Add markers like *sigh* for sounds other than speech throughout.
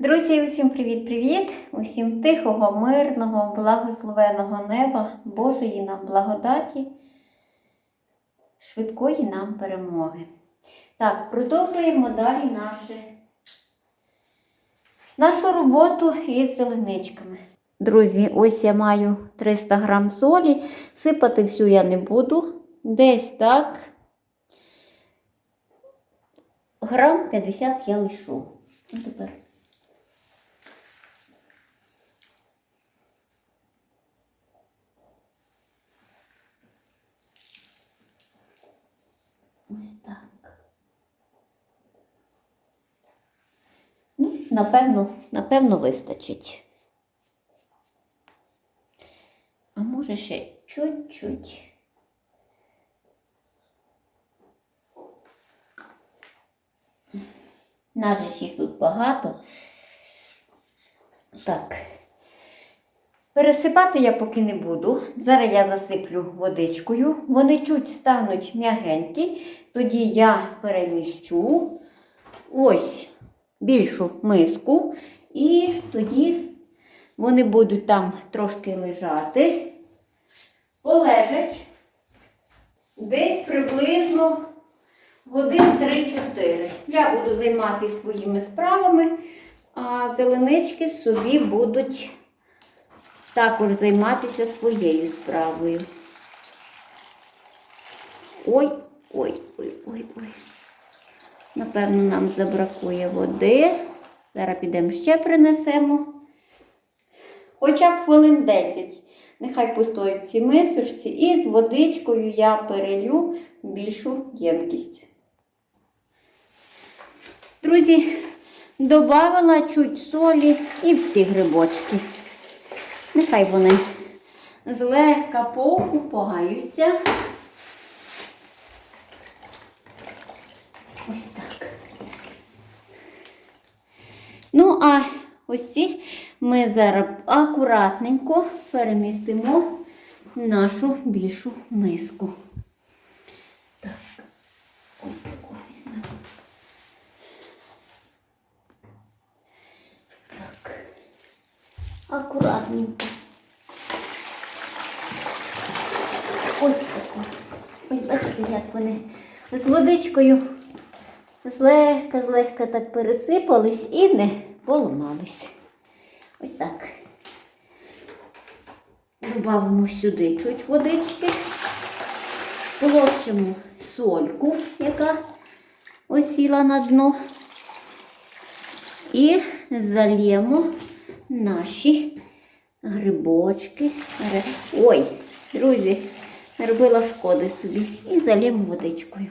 Друзі, усім привіт-привіт! Усім тихого, мирного, благословеного неба, Божої нам благодаті, швидкої нам перемоги. Так, продовжуємо далі наше, нашу роботу із зеленичками. Друзі, ось я маю 300 грам солі. Сипати всю я не буду. Десь так. Грам 50 я лишу. Тепер. Ось так. Ну, напевно, напевно, вистачить. А може ще чуть-чуть. Ж їх тут багато. Так. Пересипати я поки не буду. Зараз я засиплю водичкою. Вони чуть стануть м'ягенькі. Тоді я переміщу ось більшу миску. І тоді вони будуть там трошки лежати. Полежать десь приблизно годин 3-4. Я буду займатися своїми справами, а зеленички собі будуть також займатися своєю справою. Ой, ой, ой, ой, ой. Напевно, нам забракує води. Зараз підемо ще принесемо. Хоча б хвилин 10. Нехай постоять ці мисочці, і з водичкою я перелью більшу ємкість. Друзі, додавала чуть солі і в ці грибочки. Нехай вони злегка покупаються. Ось так. Ну, а ось ці ми зараз акуратненько перемістимо в нашу більшу миску. Так, ось таку візьмемо. Акуратненько. Ось таку. Ось бачите, як вони з водичкою злегка, злегка так пересипались і не поламались. Ось так. Добавимо сюди чуть водички, сполощимо сольку, яка осіла на дно, і зальємо наші грибочки. Ой, друзі, робила шкоди собі. І зальємо водичкою.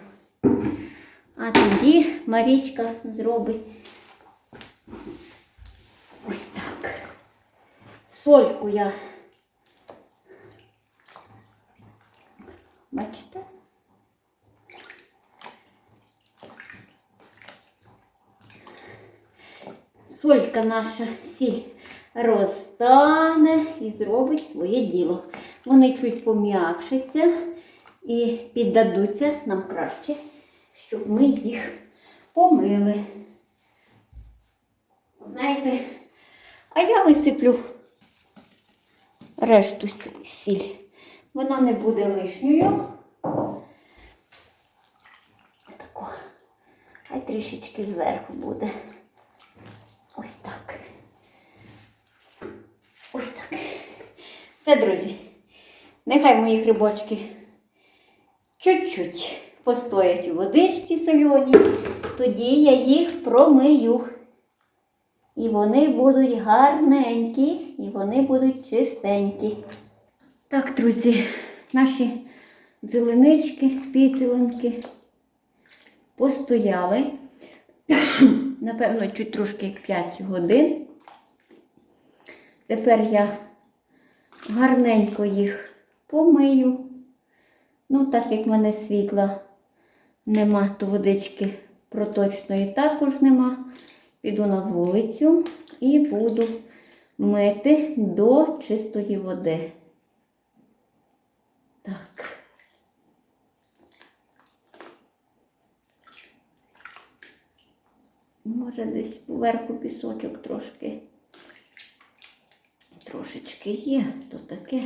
А тоді Марічка зробить ось так. Сольку я. Бачите? Солька наша сіль розтане і зробить своє діло. Вони чуть пом'якшаться і піддадуться нам краще, щоб ми їх помили. Знаєте, а я висиплю решту сіль. Вона не буде лишньою. Тако. Хай трішечки зверху буде. Ось так. Ось так. Все, друзі. Нехай мої грибочки чуть-чуть постоять у водичці соленій, тоді я їх промию. І вони будуть гарненькі, і вони будуть чистенькі. Так, друзі, наші зеленички, піцеленьки постояли. *coughs* Напевно, чуть трошки 5 годин. Тепер я гарненько їх помию. Ну, так як в мене світла нема, то водички проточної також нема. Піду на вулицю і буду мити до чистої води. Так. Може, десь поверху пісочок трошки. Трошечки є, то таке.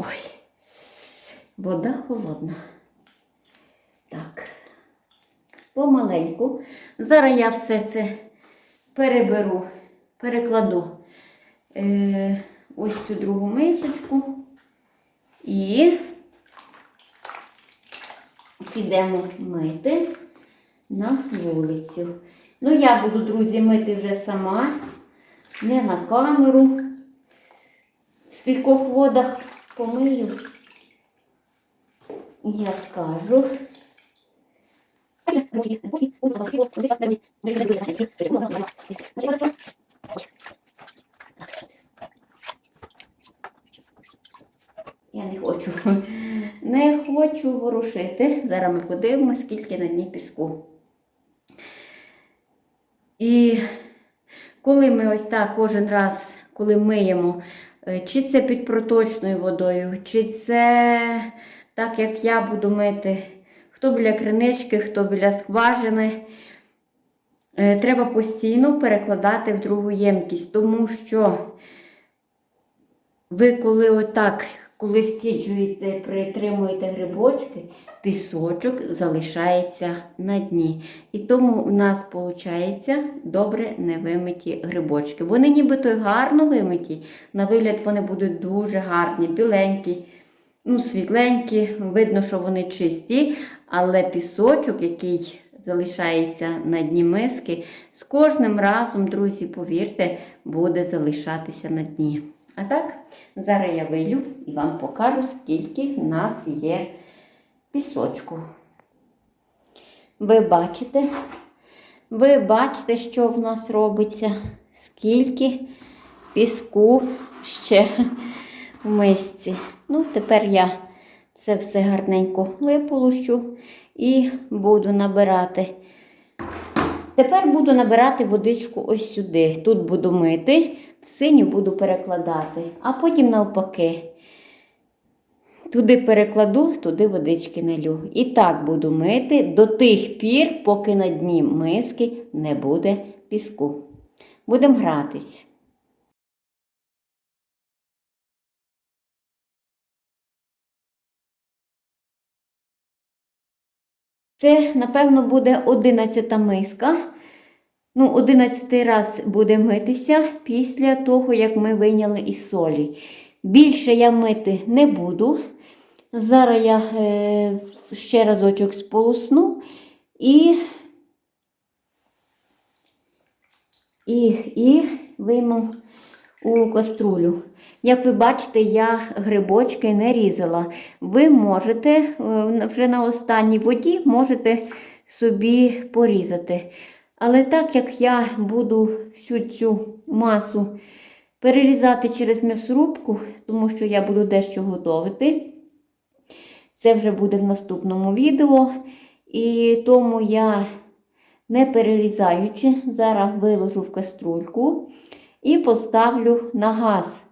Ой, вода холодна. Так, помаленьку. Зараз я все це переберу, перекладу е, ось цю другу мисочку і підемо мити на вулицю. Ну, я буду, друзі, мити вже сама, не на камеру. В скількох водах помию, я скажу. Я не хочу, не хочу ворушити. Зараз ми подивимося, скільки на дні піску. І коли ми ось так кожен раз, коли миємо, чи це під проточною водою, чи це так, як я буду мити, хто біля кринички, хто біля скважини, е, треба постійно перекладати в другу ємкість, тому що ви коли отак, коли стіджуєте, притримуєте грибочки, пісочок залишається на дні. І тому у нас виходить добре невимиті грибочки. Вони нібито гарно вимиті, на вигляд вони будуть дуже гарні, біленькі, ну, світленькі, видно, що вони чисті, але пісочок, який залишається на дні миски, з кожним разом, друзі, повірте, буде залишатися на дні. А так, зараз я вилю і вам покажу, скільки в нас є пісочку. Ви бачите, ви бачите, що в нас робиться, скільки піску ще в мисці. Ну, тепер я це все гарненько виполощу і буду набирати. Тепер буду набирати водичку ось сюди. Тут буду мити, в синю буду перекладати, а потім навпаки. Туди перекладу, туди водички налю. І так буду мити до тих пір, поки на дні миски не буде піску. Будемо гратись. Це, напевно, буде одинадцята миска. Ну, одинадцятий раз буде митися після того, як ми вийняли із солі. Більше я мити не буду. Зараз я е, ще разочок сполосну і, і, і вийму у каструлю. Як ви бачите, я грибочки не різала. Ви можете е, вже на останній воді можете собі порізати. Але так як я буду всю цю масу перерізати через м'ясорубку, тому що я буду дещо готувати, це вже буде в наступному відео. І тому я, не перерізаючи, зараз виложу в каструльку і поставлю на газ.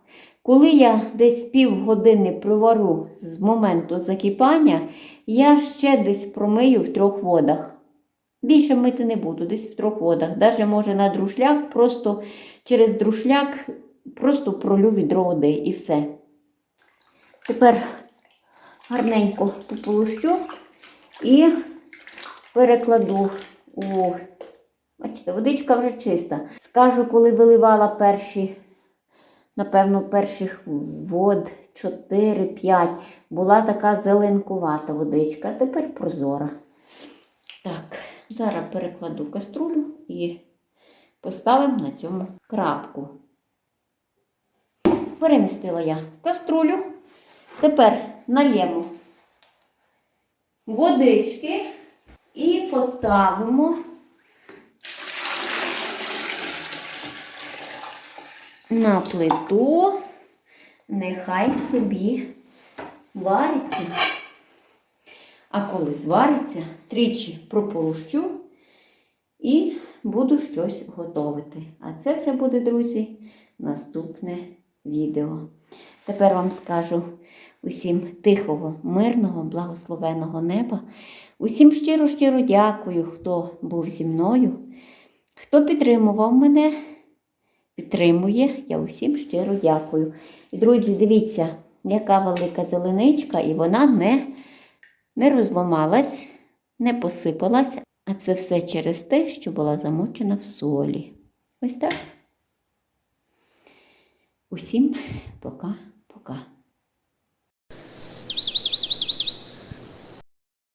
Коли я десь півгодини провару з моменту закипання, я ще десь промию в трьох водах. Більше мити не буду, десь в трьох водах. Навіть може на друшляк, просто через друшляк просто пролю відро води і все. Тепер гарненько пополощу і перекладу у. Бачите, водичка вже чиста. Скажу, коли виливала перші, напевно, перших вод 4-5, була така зеленкувата водичка, а тепер прозора. Так, зараз перекладу каструлю і поставимо на цьому крапку. Перемістила я в каструлю. Тепер нальємо водички і поставимо на плиту, нехай собі вариться. А коли звариться, тричі прополущу і буду щось готувати. А це вже буде, друзі, наступне відео. Тепер вам скажу усім тихого, мирного, благословеного неба. Усім щиро-щиро дякую, хто був зі мною, хто підтримував мене, підтримує. Я усім щиро дякую. І, друзі, дивіться, яка велика зеленичка, і вона не, не розламалась, не посипалась. А це все через те, що була замочена в солі. Ось так. Усім пока.